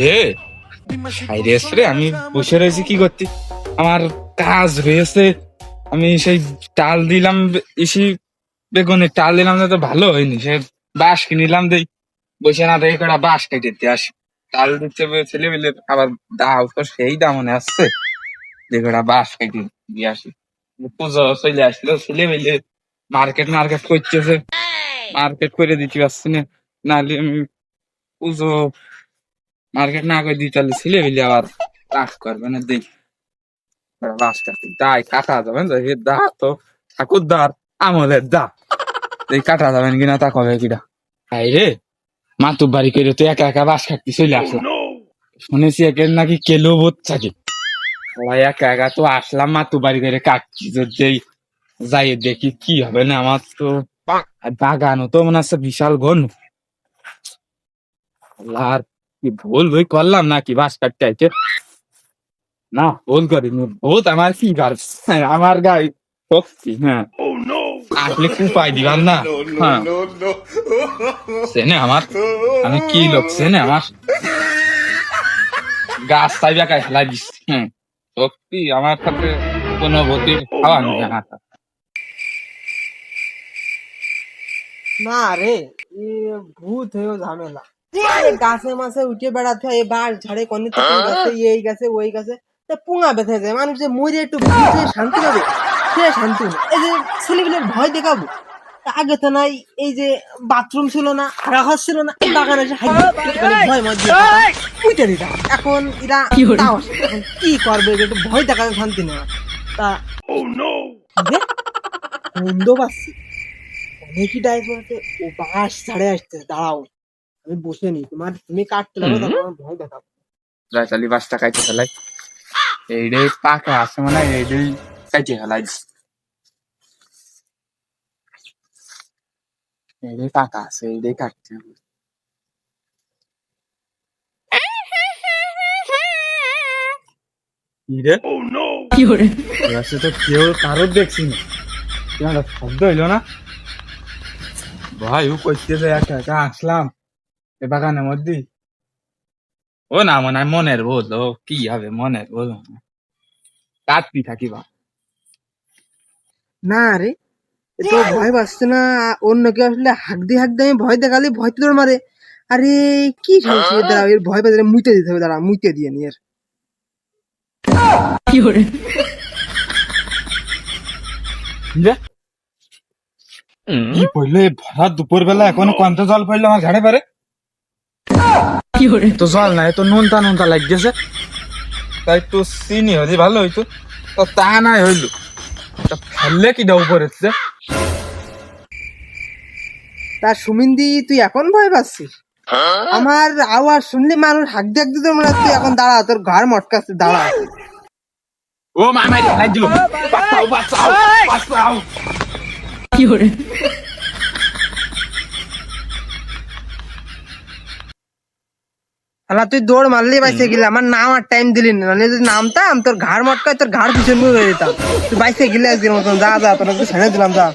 রে হাইরে রে, আমি বসে রয়েছি কি করতে? আমার কাজ রয়েছে আমি সেই টাল দিলাম, ইসি বেগুনের টাল দিলাম না তো ভালো হয়নি। সে বাঁশ কিনিলাম দেই। বসে না দেখে কটা বাঁশ কেটে দিয়ে আসি। টাল দিচ্ছে ছেলে মেলে আবার দাও, তো সেই দাম মনে আসছে দেখে কটা বাঁশ কেটে দিয়ে আসি। পুজো চলে আসলো, ছেলে মেলে মার্কেট মার্কেট করতেছে। মার্কেট করে দিতে পারছি না। নাহলে আমি পুজো মার্কেট না করে দিতে তাহলে ছেলে মেলে আবার রাগ করবে না দেখ। বাস কাটি দায় কাটা যাবেন দা তো। ঠাকুর দার আমলের দা এই কাটা যাবেন কিনা তা কবে কিনা। হাই রে মাতুব বাড়ি করে তো একা একা বাস কাটতে চলে আসলাম শুনেছি একের নাকি কেলো বোধ থাকে। সবাই একা একা তো আসলাম মাতুব বাড়ি করে কাটছি যদি যাই দেখি কি হবে না আমার তো বাগানও তো মনে হচ্ছে বিশাল ঘন। আর কি ভুল ভুল করলাম নাকি? বাস কাটতে আইতে। না, ভুল করিনি। ভূত আমার কি গাছ আমার গাই শক্তি হ্যাঁ। আসলে খুব পাই দিবাল না। হ্যাঁ। সেনে আমার। আমি কি লোক, সেনে আমার। গাছ তাই বেকায় খেলা দিস হ্যাঁ। শক্তি আমার সাথে কোনো গতির খাওয়া নেই আমার না রে ভূত হয়েও ঝামেলা। গাছে মাছে উঠে বেড়াতে হয় এই বাস ঝাড়ে কনে গাছে এই গাছে ওই গাছে। তা পুঙা বেঁধে যায় মানুষ যে মরে একটু শান্তি পাবে সে শান্তি না এই যে ছেলেগুলোর ভয় দেখাবো। আগে তো নাই এই যে বাথরুম ছিল না রাখাস ছিল না বাগানে এসে ভয় ময় দিতাম। এখন এরা না। এখন কি করবে একটু ভয় দেখাবে শান্তি নেওয়া তা বন্ধ পাচ্ছি অনেকই টাইপ ও বাস ছাড়ে আসছে দাঁড়াও। আমি বসে নি তোমার তুমি কাটতে লাগো আমার ভয় দেখাবো যা বাসটা কাইতে ফেলাই এইটাই পাকা আছে মানে এইটাই কাইতে ফেলাই এইটাই পাকা আছে এইটাই কাটতে হবে কেউ কারও দেখছি না শব্দ হইল না? ভাই ও একা আসলাম। এ বাগানের মধ্যে ও না মনে হয় মনের বোধ ও কি হবে মনের বোধ? কাটতি থাকিবা না রে এ তো ভয় পাচ্ছে না অন্য কেউ আসলে হাক দিয়ে হাক দিয়ে আমি ভয় দেখালে ভয় তো মারে। আরে কি সমস্যা দাঁড়া এর ভয় পেতে মুইতে দিতে হবে দাঁড়া মুইতে দিয়ে নি এর। যে কি পড়ল? এই ভরা দুপুর বেলা এখনও কন্ত জল পড়ল আমার ঘাড়ে পারে। তো জল নাই তো নুনতা নুনতা লাগতেছে তাই তো চিনি হলে ভালো হইতো। তো তা নাই হইল। তা ফেললে কি ডাউ পড়েছে তা সুমিন্দি তুই এখন ভয় পাচ্ছিস? আমার আওয়াজ শুনলে মানুষ হাক হাক দিতে মনে হয় তুই এখন দাঁড়া তোর ঘর মটকাচ্ছে দাঁড়া। ও মামাই দিল। বাঁচাও বাঁচাও বাঁচাও। আলা তুই দৌড় মারলি বাইসে গেলে। আমার নাম আর টাইম দিলি না। নাহলে যদি নামতাম, তোর ঘাড় মটকায় তোর ঘাড় পিছন হয়ে যেতাম। তুই বাইসে গেলে একদিন মতন যা যা, তোর ছেড়ে দিলাম, যা।